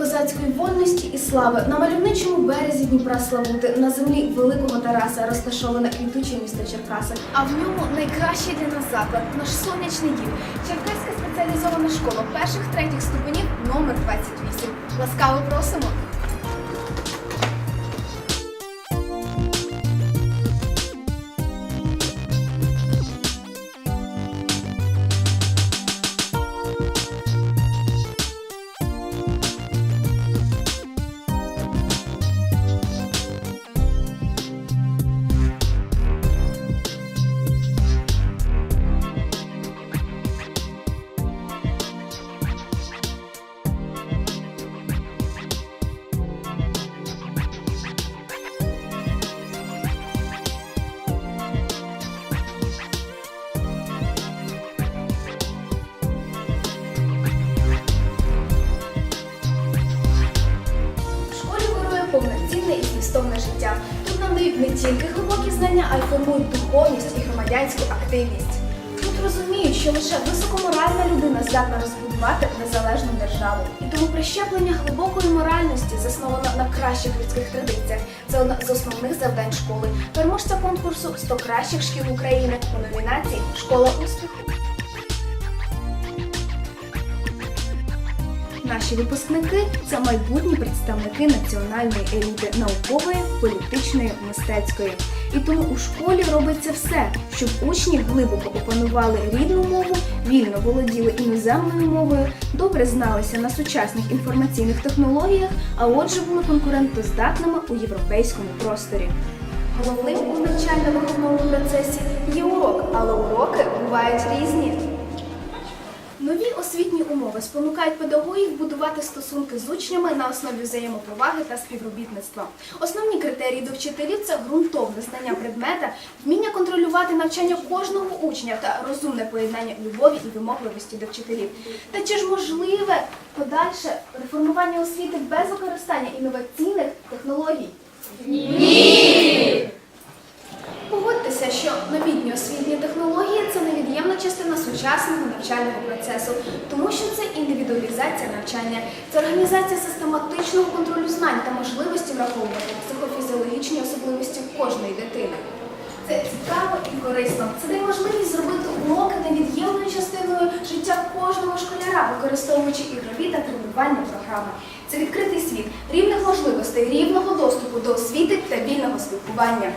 Козацької вольності і слави на мальовничому березі Дніпра Славути на землі Великого Тараса розташоване квітуче місто Черкаси. А в ньому найкращий для нас заклад наш сонячний дім. Черкаська спеціалізована школа перших третіх ступенів номер 28. Ласкаво просимо! Повноцінне і змістовне життя. Тут нам дають не тільки глибокі знання, а й формують духовність і громадянську активність. Тут розуміють, що лише високоморальна людина здатна розбудувати незалежну державу. І тому прищеплення глибокої моральності засновано на кращих людських традиціях. Це одна з основних завдань школи. Переможця конкурсу «100 кращих шкіл України у номінації Школа успіху. Наші випускники це майбутні представники національної еліти наукової, політичної, мистецької. І тому у школі робиться все, щоб учні глибоко опанували рідну мову, вільно володіли іноземною мовою, добре зналися на сучасних інформаційних технологіях, а отже були конкурентоздатними у європейському просторі. Головним у навчально-виховному процесі є урок, але уроки бувають різні. Нові освітні умови спонукають педагогів будувати стосунки з учнями на основі взаємоповаги та співробітництва. Основні критерії до вчителів це ґрунтовне знання предмета, вміння контролювати навчання кожного учня та розумне поєднання любові і вимогливості до вчителів. Та чи ж можливе подальше реформування освіти без використання інноваційних технологій? Що новітні освітні технології це невід'ємна частина сучасного навчального процесу, тому що це індивідуалізація навчання, це організація систематичного контролю знань та можливості враховувати психофізіологічні особливості кожної дитини. Це цікаво і корисно. Це дає можливість зробити уроки невід'ємною частиною життя кожного школяра, використовуючи ігрові та тренувальні програми. Це відкритий світ рівних можливостей, рівного доступу до освіти та вільного спілкування.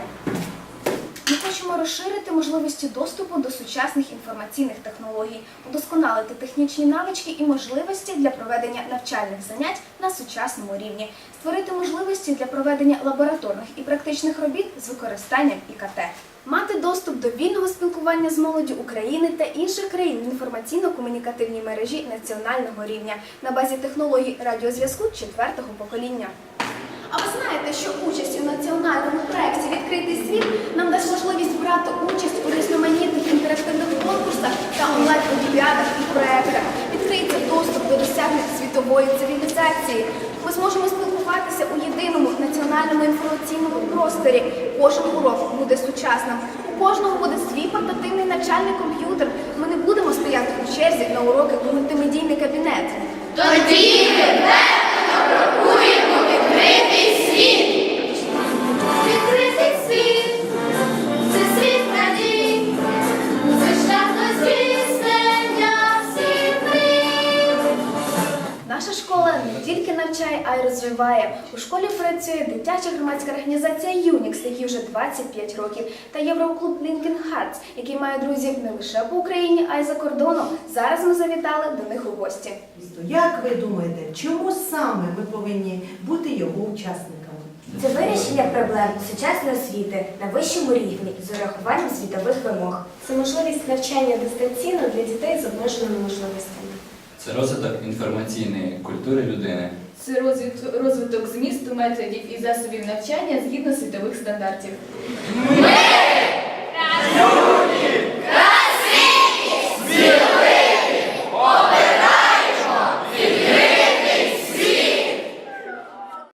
Ми хочемо розширити можливості доступу до сучасних інформаційних технологій, удосконалити технічні навички і можливості для проведення навчальних занять на сучасному рівні, створити можливості для проведення лабораторних і практичних робіт з використанням ІКТ. Мати доступ до вільного спілкування з молоддю України та інших країн в інформаційно-комунікативній мережі національного рівня на базі технологій радіозв'язку четвертого покоління. А ви знаєте, що участь у національному проєкті Відкритий світ нам дасть можливість брати участь у різноманітних інтерактивних конкурсах та онлайн-олімпіадах і проєктах. Відкриється доступ до досягнень світової цивілізації. Ми зможемо спілкуватися у єдиному національному інформаційному просторі. Кожен урок буде сучасним. У кожного буде свій портативний навчальний комп'ютер. Ми не будемо стояти у черзі на уроки у мультимедійний кабінет. Тоді школа не тільки навчає, а й розвиває. У школі працює дитяча громадська організація Юнікс, якій вже 25 років, та Євроклуб Linkin Hearts, який має друзів не лише по Україні, а й за кордоном. Зараз ми завітали до них у гості. Як ви думаєте, чому саме ми повинні бути його учасниками? Це вирішення проблем сучасної освіти на вищому рівні з урахуванням світових вимог. Це можливість навчання дистанційно для дітей з обмеженими можливостями. Це розвиток інформаційної культури людини. Це розвит- розвиток змісту методів і засобів навчання згідно світових стандартів. Ми